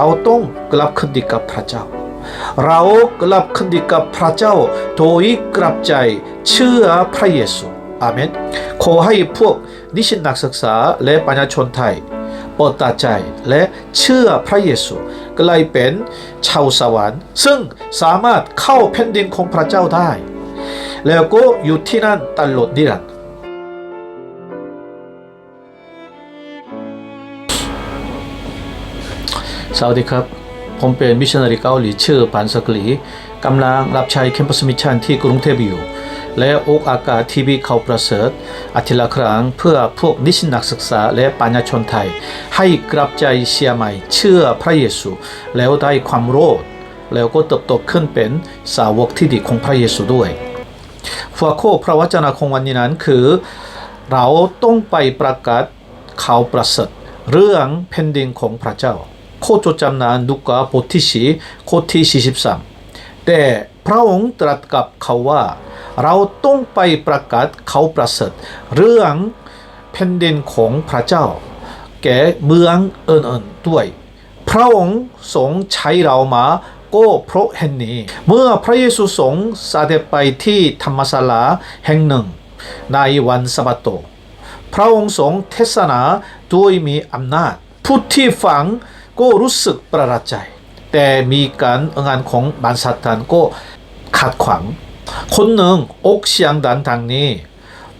เราต้องกลับคืนดีกับพระเจ้า เรากลับคืนดีกับพระเจ้า โดยกลับใจเชื่อพระเยซูอาเมนขอให้พวกนิสิตนักศึกษาและปัญญาชนไทยเปิดตาใจและเชื่อพระเยซูกลายเป็นชาวสวรรค์ซึ่งสามารถเข้าแผ่นดินของพระเจ้าได้ แล้วก็อยู่ที่นั่นตลอดนิรันดร์ สวัสดีครับ ผมเป็นมิชชันนารีเกาหลีชื่อปานสกลีกำลังรับใช้แคมปัสมิชชันที่กรุงเทพอยู่ และออกอากาศทีวีเขาประเสริฐอาทิตย์ละครั้งเพื่อพวกนิสิตนักศึกษาและปัญญาชนไทย ให้กลับใจเชื่อใหม่ เชื่อพระเยซู แล้วได้ความรอดแล้วก็เติบโตขึ้นเป็นสาวกที่ดีของพระเยซูด้วยหัวข้อพระวจนะของวันนี้นั้นคือ เราต้องไปประกาศข่าวประเสริฐเรื่องแผ่นดินของพระเจ้า โคจดจำนานลูกาบทที่สี่ข้อที่ 43 แต่พระองค์ตรัสกับเขาว่า เราต้องไปประกาศข่าประเสริฐเรื่องแผ่นดินของพระเจ้า แก่เมืองเอื่นๆด้วย พระองค์ทรงใช้เรามาก็เพราะเห็นนี้ เมื่อพระเยซูทรงเสด็จไปที่ธรรมศาลาแห่งหนึ่ง ในวันสะบาโต พระองค์ทรงเทศนาด้วยมีอำนาจผู้ที่ฟัง ก็รู้สึกประหลาดใจ แต่มีการงานของบานซาตานก็ขัดขวางคนหนึ่งอกเสียงดังทางนี้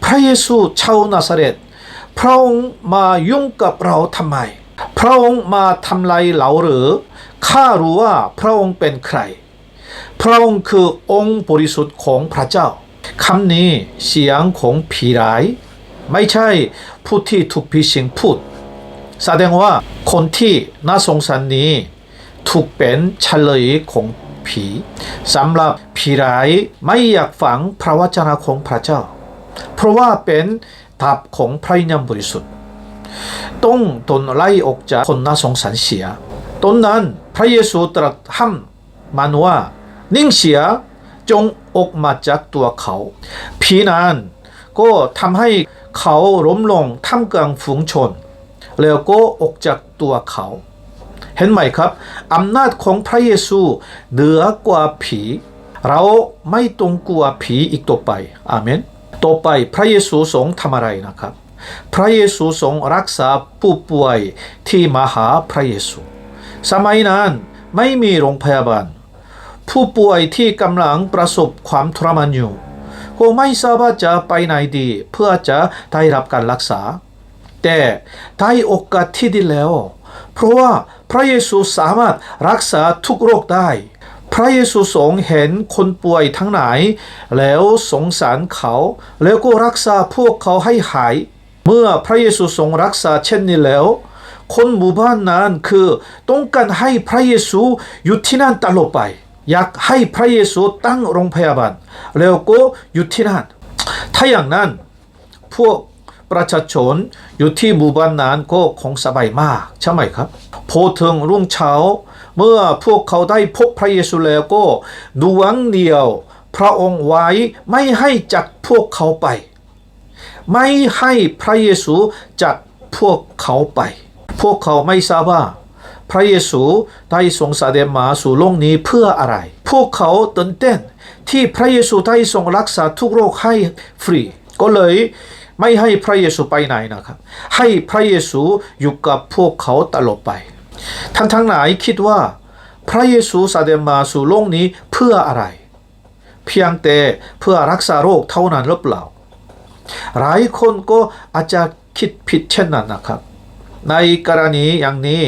พระเยซูชาวนาซาเรตพระองค์มายุ่งกับเราทำไม พระองค์มาทำลายเราหรือข้ารู้ว่าพระองค์เป็นใคร พระองค์คือองค์บริสุทธิ์ของพระเจ้าคำนี้เสียงของผีร้าย ไม่ใช่ผู้ที่ถูกผีสิงพูด แสดงว่าคนที่น่าสงสารนี้ถูกเป็นเฉลยของผีสำหรับผีร้ายไม่อยากฟังพระวจนะของพระเจ้า เพราะว่าเป็นดาบของพระวิญญาณบริสุทธิ์ต้องโดนไล่ออกจากคนน่าสงสารเสียตอนนั้นพระเยซูตรัสห้ามมันว่านิ่งเสียจงออกมาจากตัวเขาผีนั้นก็ทำให้เขาล้มลงท่ามกลางฝูงชน แล้วก็ออกจากตัวเขา เห็นไหมครับอำนาจของพระเยซูเหนือกว่าผี เราไม่ต้องกลัวผีอีกต่อไปอาเมนต่อไปพระเยซูทรงทำอะไรนะครับ พระเยซูทรงรักษาผู้ป่วยที่มาหาพระเยซู สมัยนั้นไม่มีโรงพยาบาล ผู้ป่วยที่กำลังประสบความทรมานอยู่ก็ไม่ทราบว่าจะไปไหนดี เพื่อจะได้รับการรักษา แต่ได้โอกาสที่ดีแล้ว เพราะว่าพระเยซูสามารถรักษาทุกโรคได้ พระเยซูทรงเห็นคนป่วยทั้งหลายแล้วสงสารเขา แล้วก็รักษาพวกเขาให้หาย เมื่อพระเยซูทรงรักษาเช่นนี้แล้ว คนหมู่บ้านนั้นคือต้องการให้พระเยซูอยู่ที่นั่นตลอดไป อยากให้พระเยซูตั้งโรงพยาบาลแล้วก็อยู่ที่นั่นถ้าอย่างนั้นพวกประชาชน อยู่ที่หมู่บ้านนั้นก็คงสบายมากใช่ไหมครับพอถึงรุ่งเช้าเมื่อพวกเขาได้พบพระเยซูแล้วก็ดวงเดียวพระองค์ไว้ไม่ให้จักพวกเขาไปไม่ให้พระเยซูจักพวกเขาไปพวกเขาไม่ทราบว่าพระเยซูได้ทรงเสด็จมาสู่โลกนี้เพื่ออะไร พวกเขาตื่นเต้นที่พระเยซูได้ทรงรักษาทุกโรคให้ฟรี ก็เลย ไม่ให้พระเยซูไปไหนนะครับ ให้พระเยซูอยู่กับพวกเขาตลอดไป ท่านทั้งหลายคิดว่า พระเยซูเสด็จมาสู่โลกนี้เพื่ออะไร เพียงแต่เพื่อรักษาโรคเท่านั้นหรือเปล่า หลายคนก็อาจจะคิดผิดเช่นนั้นนะครับ ในกรณีอย่างนี้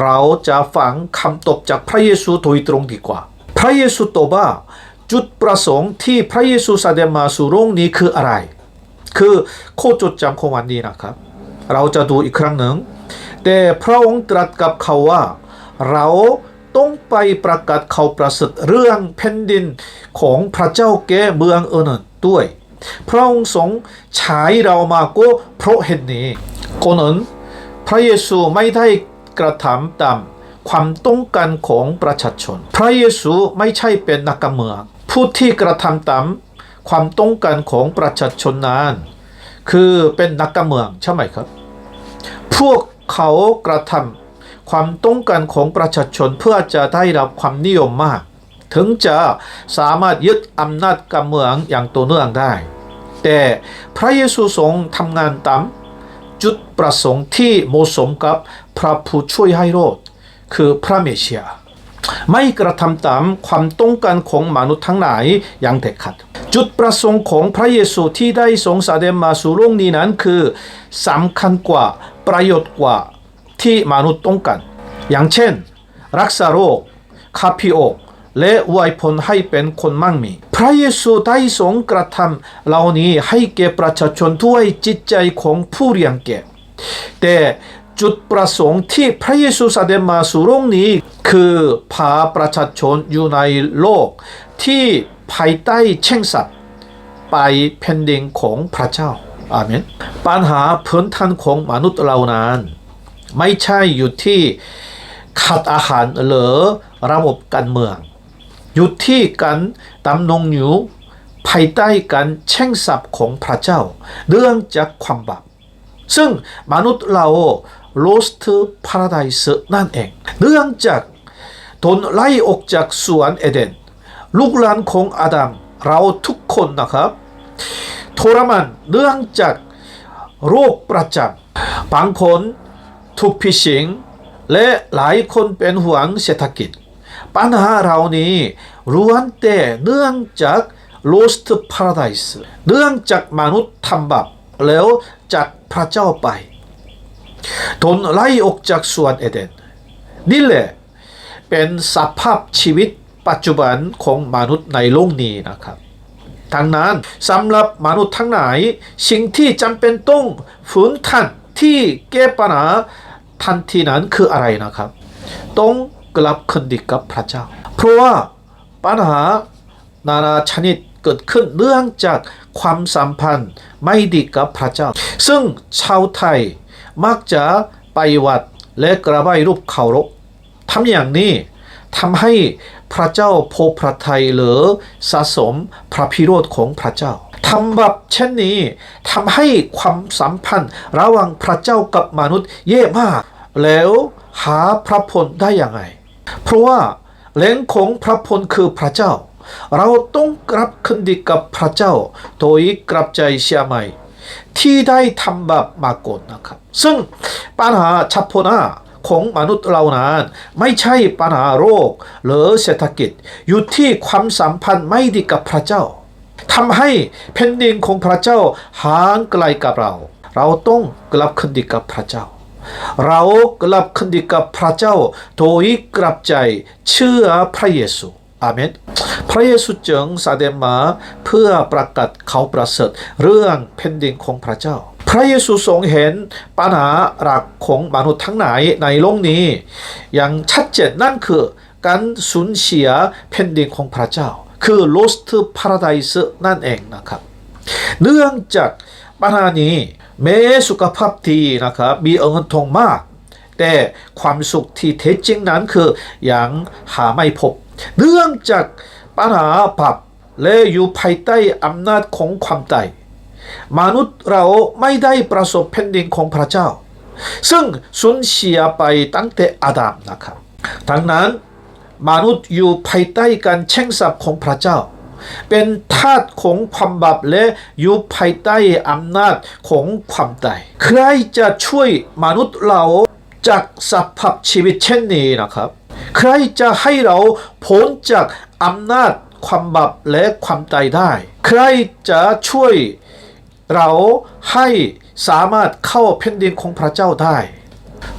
เราจะฟังคำตอบจากพระเยซูโดยตรงดีกว่า พระเยซูตอบว่าจุดประสงค์ที่พระเยซูเสด็จมาสู่โลกนี้คืออะไร คือโคจดจำของวันนี้นะครับ เราจะดูอีกครั้งหนึ่ง แต่พระองค์ตรัสกับเขาว่า เราต้องไปประกาศข่าวประเสริฐเรื่องแผ่นดินของพระเจ้าแก่เมืองเอื่นด้วย พระองค์ทรงฉายเรามาก็เพราะเหตุนี้คนอื่นพระเยซูไม่ได้กระทำตามความต้องการของประชาชน พระเยซูไม่ใช่เป็นนักการเมืองผู้ที่กระทำตาม ความต้องการของประชาชนนั้นคือเป็นนักการเมืองใช่ไหมครับ พวกเขากระทำความต้องการของประชาชนเพื่อจะได้รับความนิยมมาก ถึงจะสามารถยึดอำนาจการเมืองอย่างต่อเนื่องได้ แต่พระเยซูทรงทำงานตามจุดประสงค์ที่เหมาะสมกับพระผู้ช่วยให้รอดคือพระเมสสิยา ไม่กระทำตามความต้องการของมนุษย์ทั้งหลายอย่างเด็ดขาดจุดประสงค์ของพระเยซูที่ได้ทรงแสดงมาสู่โลกนี้นั้นคือสำคัญกว่าประโยชน์กว่าที่มนุษย์ต้องการอย่างเช่น รักษาโรคคาพิโอกและอวยพรให้เป็นคนมั่งมี พระเยซูได้ทรงกระทำเหล่านี้ให้แก่ประชาชนด้วยจิตใจของผู้เลี้ยงแก่แต่ จุดประสงค์ที่พระเยซูแสดงมาสู่โลกนี้ คือพาประชาชนอยู่ในโลก ที่ภายใต้เช่งสัตว์ไปแผ่นดินของพระเจ้าอาเมนปัญหาพื้นฐานของมนุษย์เรานั้น ไม่ใช่อยู่ที่ขาดอาหารหรือระบบการเมือง อยู่ที่การดำรงอยู่ภายใต้การแช่งสับของพระเจ้า เรื่องจากความบาปซึ่งมนุษย์เรา lost paradise นั่นเองเนื่องจากโดนไล่ออกจากสวนเอเดนลูกหลานของอาดัมเราทุกคนนะครับทรมานเนื่องจากโรคประจำบางคนถูกพิชิงและหลายคนเป็นห่วงเศรษฐกิจปัญหาเหล่านี้ล้วนแต่เนื่อกจากมนุษย์ทำบาปแล้วจากพระเจ้าไปโดนไล่ออกจากสวนเอเดนนี่แหละเป็นสภาพชีวิตปัจจุบันของมนุษย์ในโลกนี้นะครับดังนั้นสำหรับมนุษย์ทั้งหลายสิ่งที่จำเป็นต้องฝืนทันที่แก้ปัญหาทันทีนั้นคืออะไรนะครับ ต้องกลับคืนดีกับพระเจ้า เพราะว่าปัญหานานาชนิดเกิดขึ้นเนื่องจากความสัมพันธ์ไม่ดีกับพระเจ้า ซึ่งชาวไทย มักจะไปวัดและกราบไหว้รูปเคารพทำอย่างนี้ทำให้พระเจ้าพพระทัยหรือสะสมพระพิโรธของพระเจ้าทำแบบเช่นนี้ทำให้ความสัมพันธ์ระหว่างพระเจ้ากับมนุษย์แย่มาก แล้วหาพระพลได้อยังไง เพราะว่าแหล่งของพระพลคือพระเจ้า เราต้องกลับคืนดีกับพระเจ้าโดยกลับใจเชื่อใหม่ ที่ได้ทำบาปมาก่อนนะครับ ซึ่งปัญหาเฉพาะหน้าของมนุษย์เรานั้นไม่ใช่ปัญหาโรค หรือเศรษฐกิจอยู่ที่ความสัมพันธ์ไม่ดีกับพระเจ้าทำให้แผ่นดินของพระเจ้าห่างไกลกับเรา เราต้องกลับคืนดีกับพระเจ้า เรากลับคืนดีกับพระเจ้าโดยกลับใจเชื่อพระเยซู อาเมนพระเยซูจึงแสดงมาเพื่อประกาศเขาประเสริฐเรื่องแผ่นดินของพระเจ้า พระเยซูทรงเห็นปัญหาหลักของมนุษย์ทั้งหลายในโลกนี้ อย่างชัดเจนนั่นคือการสูญเสียแผ่นดินของพระเจ้า คือ lost paradise นั่นเองนะครับ เนื่องจากปัญหานี้แม้สุขภาพดีนะครับมีเงินทองมาก แต่ความสุขที่แท้จริงนั้นคืออยังหาไม่พบ เนื่องจากปัญหาบาปและอยู่ภายใต้อำนาจของความตายมนุษย์เราไม่ได้ประสบแผ่นดินของพระเจ้า ซึ่งสูญเสียไปตั้งแต่อาดัมนะครับดังนั้นมนุษย์อยู่ภายใต้การแช่งสับของพระเจ้า เป็นทาสของความบาปและอยู่ภายใต้อำนาจของความตายใครจะช่วยมนุษย์เราจากสภาพชีวิตเช่นนี้นะครับ ใครจะให้เราพ้นจากอำนาจความบาปและความตายได้ ใครจะช่วยเราให้สามารถเข้าแผ่นดินของพระเจ้าได้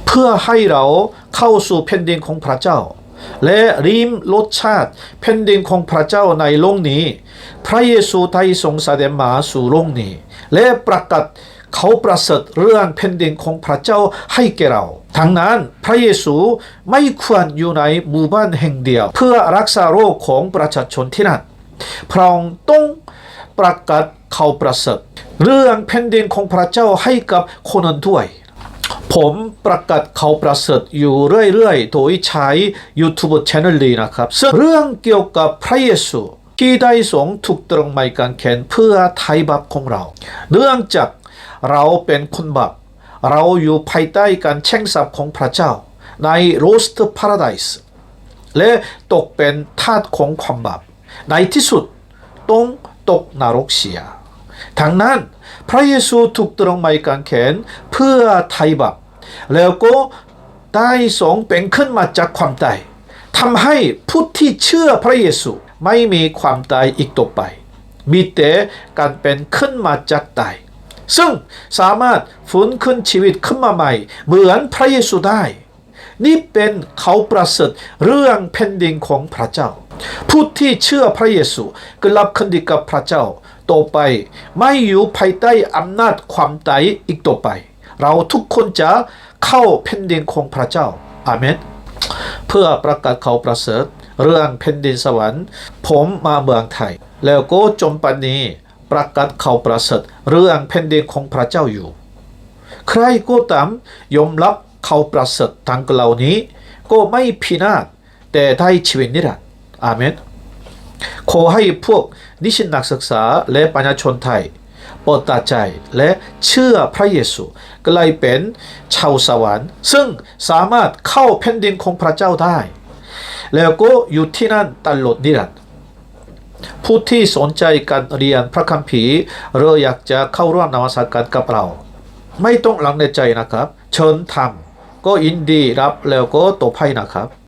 เพื่อให้เราเข้าสู่แผ่นดินของพระเจ้า และริมรสชาติแผ่นดินของพระเจ้าในโลกนี้ พระเยซูได้ทรงแสดงมาสู่โลกนี้ และประกาศ เขาประเสริฐเรื่องแผ่นดินของพระเจ้าให้แก่เราทั้งนั้นพระเยซูไม่ควรอยู่ในหมู่บ้านแห่งเดียว เพื่อรักษาโรคของประชาชนที่นั่นพระองค์ต้องประกาศเขาประเสริฐเรื่องแผ่นดินของพระเจ้าให้กับคนอื่นด้วย ผมประกาศเขาประเสริฐอยู่เรื่อยๆ โดยใช้ YouTube Channel นี้นะครับซึ่งเรื่องเกี่ยวกับพระเยซูที่ได้ทรงถูกตรงไม้กางเขนเพื่อไถ่บาปของเรา เนื่องจาก เราเป็นคนบาปเราอยู่ภายใต้การแช่งสับของพระเจ้า ในโรสต์พาราไดส์และตกเป็นทาสของความบาปในที่สุดต้องตกนรกเสียทั้งนั้นพระเยซูถูกตรงไม้กางเขนเพื่อไถ่บาปแล้วก็ได้ทรงเป็นขึ้นมาจากความตายทำให้ผู้ที่เชื่อพระเยซูไม่มีความตายอีกต่อไป มีแต่การเป็นขึ้นมาจากตาย ซึ่งสามารถฟื้นขึ้นชีวิตขึ้นมาใหม่ เหมือนพระเยซูได้ นี่เป็นเขาประเสริฐเรื่องแผ่นดินของพระเจ้า ผู้ที่เชื่อพระเยซูก็รับคันดีกับพระเจ้าต่อไป ไม่อยู่ภายใต้อำนาจความตายอีกต่อไป เราทุกคนจะเข้าแผ่นดินของพระเจ้าอาเมนเพื่อประกาศเขาประเสริฐเรื่องแผ่นดินสวรรค์ ผมมาเมืองไทย แล้วก็จมปันนี้ ประกาศเขาวประเสริฐเรื่องแผ่นดินของพระเจ้าอยู่ ใครก็ตามยอมรับเขาวประเสริฐทางเหล่านี้ ก็ไม่พินาศแต่ได้ชีวิตนิรันดร์อาเมนขอให้พวกนิสิตนักศึกษาและปัญญาชนไทยเปิดตาใจและเชื่อพระเยซูกลายเป็นชาวสวรรค์ ซึ่งสามารถเข้าแผ่นดินของพระเจ้าได้ แล้วก็อยู่ที่นั่นตลอดนิรันดร์ ผู้ที่สนใจการเรียนพระคัมภีร์หรืออยากจะเข้าร่วมนมัสการกับเรา ไม่ต้องหลังในใจนะครับ เชิญทำก็อินดีรับแล้วก็ตบให้นะครับ